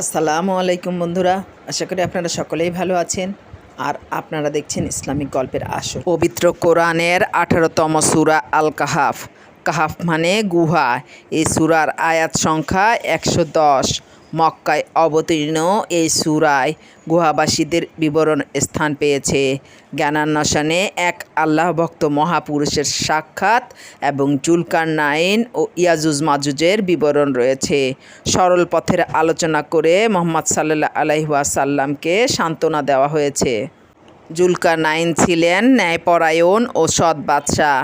আসসালামু আলাইকুম বন্ধুরা, আশা করি আপনারা সকলেই ভালো আছেন। আর আপনারা দেখছেন ইসলামিক গল্পের আসর। পবিত্র কোরআনের আঠারোতম সুরা আল কাহাফ কাহাফ মানে গুহা। এই সুরার আয়াত সংখ্যা একশো দশ। মক্কায় অবতীর্ণ এই সুরায় গুহাবাসীদের বিবরণ স্থান পেয়েছে। জ্ঞানান্বেষণে এক আল্লাহ ভক্ত মহাপুরুষের সাক্ষাৎ এবং জুলকার নাইন ও ইয়াজুজ মাজুজের বিবরণ রয়েছে। সরল পথের আলোচনা করে মোহাম্মদ সাল্লাহ আলাইহাসাল্লামকে সান্ত্বনা দেওয়া হয়েছে। জুলকার নাইন ছিলেন ন্যায়পরায়ণ ও সৎ বাদশাহ।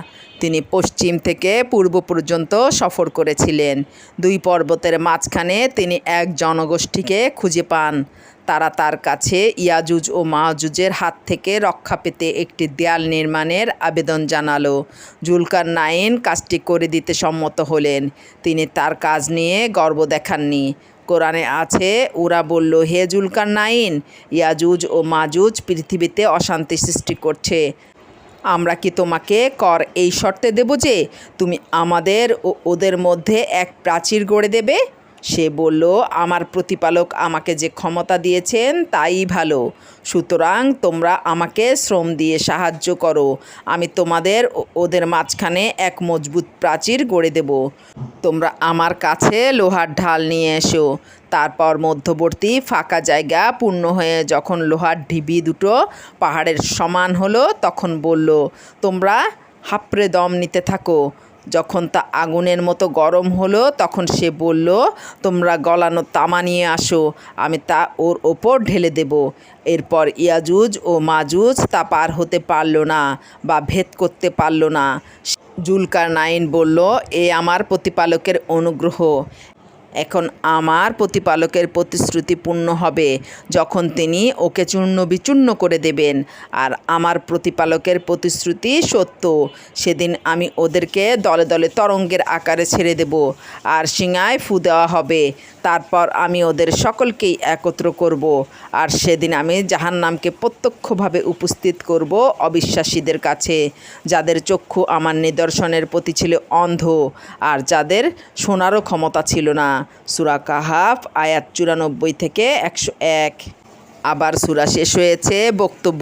তিনি পশ্চিম থেকে পূর্ব পর্যন্ত সফর করেছিলেন। দুই পর্বতের মাঝখানে তিনি এক জনগোষ্ঠীকে খুঁজে পান। তারা তার কাছে ইয়াজুজ ও মাহজুজের হাত থেকে রক্ষা পেতে একটি দেয়াল নির্মাণের আবেদন জানালো। জুলকার নাইন কাজটি করে দিতে সম্মত হলেন। তিনি তার কাজ নিয়ে গর্ব দেখাননি। কোরআনে আছে, ওরা বলল, হে জুলকার নাইন ইয়াজুজ ও মাজুজ পৃথিবীতে অশান্তি সৃষ্টি করছে। আমরা কি তোমাকে কর এই শর্তে দেব যে তুমি আমাদের ও ওদের মধ্যে এক প্রাচীর গড়ে দেবে? সে বলল, আমার প্রতিপালক আমাকে যে ক্ষমতা দিয়েছেন, তাই ভালো। সুতরাং তোমরা আমাকে শ্রম দিয়ে সাহায্য করো। আমি তোমাদের ওদের মাঝখানে এক মজবুত প্রাচীর গড়ে দেব। তোমরা আমার কাছে লোহার ঢাল নিয়ে এসো। তারপর মধ্যবর্তী ফাঁকা জায়গা পূর্ণ হয়ে যখন লোহার ঢিবি দুটো পাহাড়ের সমান হলো, তখন বলল, তোমরা হাপড়ে দম নিতে থাকো। যখন তা আগুনের মতো গরম হলো, তখন সে বলল, তোমরা গলানো তামা নিয়ে আসো, আমি তা ওর ওপর ঢেলে দেব। এরপর ইয়াজুজ ও মাজুজ তা পার হতে পারল না বা ভেদ করতে পারল না। জুলকার নাইন বলল, এ আমার প্রতিপালকের অনুগ্রহ। এখন আমার প্রতিপালকের প্রতিশ্রুতি পূর্ণ হবে যখন তিনি ওকে চূর্ণ বিচূর্ণ করে দেবেন। আর আমার প্রতিপালকের প্রতিশ্রুতি সত্য। সেদিন আমি ওদেরকে দলে দলে তরঙ্গের আকারে ছেড়ে দেব। আর সিঙায় ফু দেওয়া হবে। তারপর আমি ওদের সকলকেই একত্র করব। আর সেদিন আমি জাহান নামকে প্রত্যক্ষভাবে উপস্থিত করব অবিশ্বাসীদের কাছে, যাদের চক্ষু আমার নিদর্শনের প্রতি ছিল অন্ধ আর যাদের শোনারও ক্ষমতা ছিল না। সুরা কাহাফ, আয়াত চুরানব্বই থেকে একশো এক। আবার সুরা শেষ হয়েছে, বক্তব্য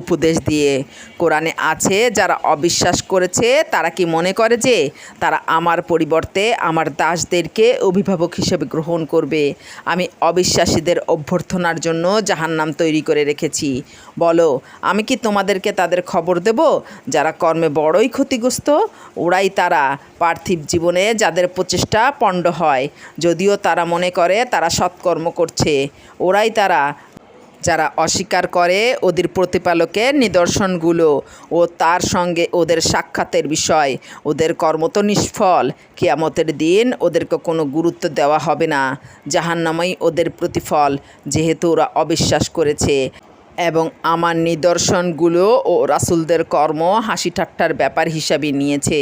উপদেশ দিয়ে। কোরআনে আছে, যারা অবিশ্বাস করেছে, তারা কি মনে করে যে তারা আমার পরিবর্তে আমার দাসদেরকে অভিভাবক হিসেবে গ্রহণ করবে? আমি অবিশ্বাসীদের অভ্যর্থনার জন্য জাহান্নাম তৈরি করে রেখেছি। বলো, আমি কি তোমাদেরকে তাদের খবর দেব? যারা কর্মে বড়ই ক্ষতিগ্রস্ত, ওরাই তারা পার্থিব জীবনে যাদের প্রচেষ্টা পণ্ড হয়। যদিও তারা মনে করে তারা সৎকর্ম করছে, ওরাই তারা যারা অস্বীকার করে ওদের প্রতিপালকের নিদর্শনগুলো ও তার সঙ্গে ওদের সাক্ষাতের বিষয়, ওদের কর্ম তো নিষ্ফল। কেয়ামতের দিন ওদেরকে কোনো গুরুত্ব দেওয়া হবে না। জাহান্নামাই ওদের প্রতিফল, যেহেতু ওরা অবিশ্বাস করেছে। এবং আমার নিদর্শনগুলো ও রাসুলদের কর্ম হাসি ঠাট্টার ব্যাপার হিসাবে নিয়েছে।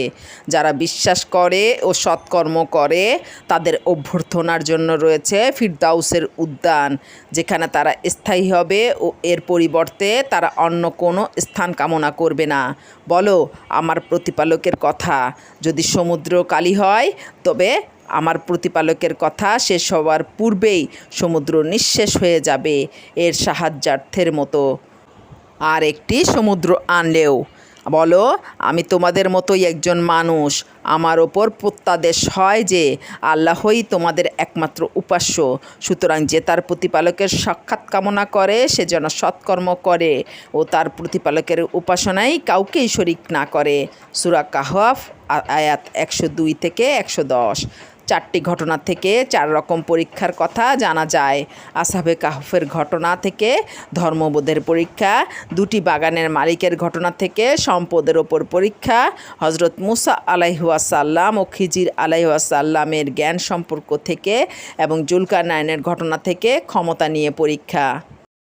যারা বিশ্বাস করে ও সৎকর্ম করে, তাদের অভ্যর্থনার জন্য রয়েছে ফিরদাউসের উদ্যান, যেখানে তারা স্থায়ী হবে ও এর পরিবর্তে তারা অন্য কোনো স্থান কামনা করবে না। বলো, আমার প্রতিপালকের কথা, যদি সমুদ্র কালি হয়, তবে আমার প্রতিপালকের কথা শেষ হওয়ার পূর্বেই সমুদ্র নিঃশেষ হয়ে যাবে এর সাহায্যার্থের মতো। আর একটি সমুদ্র আনলেও। বলো, আমি তোমাদের মতোই একজন মানুষ। আমার ওপর প্রত্যাদেশ হয় যে আল্লাহই তোমাদের একমাত্র উপাস্য। সুতরাং যে তার প্রতিপালকের সাক্ষাৎ কামনা করে, সে যেন সৎকর্ম করে ও তার প্রতিপালকের উপাসনায় কাউকেই শরিক না করে। সুরা কাহফ আয়াত একশো দুই থেকে একশো দশ। চারটি ঘটনা থেকে চার রকম পরীক্ষার কথা জানা যায়। আসাবে কাহফের ঘটনা থেকে, ধর্মবোধের পরীক্ষা, দুটি বাগানের মালিকের ঘটনা থেকে, সম্পদের ওপর পরীক্ষা হজরত মুসা আলাইহাসাল্লাম ও খিজির আলাইহাসাল্লামের জ্ঞান সম্পর্ক থেকে এবং জুলকার নায়নের ঘটনা থেকে ক্ষমতা নিয়ে পরীক্ষা।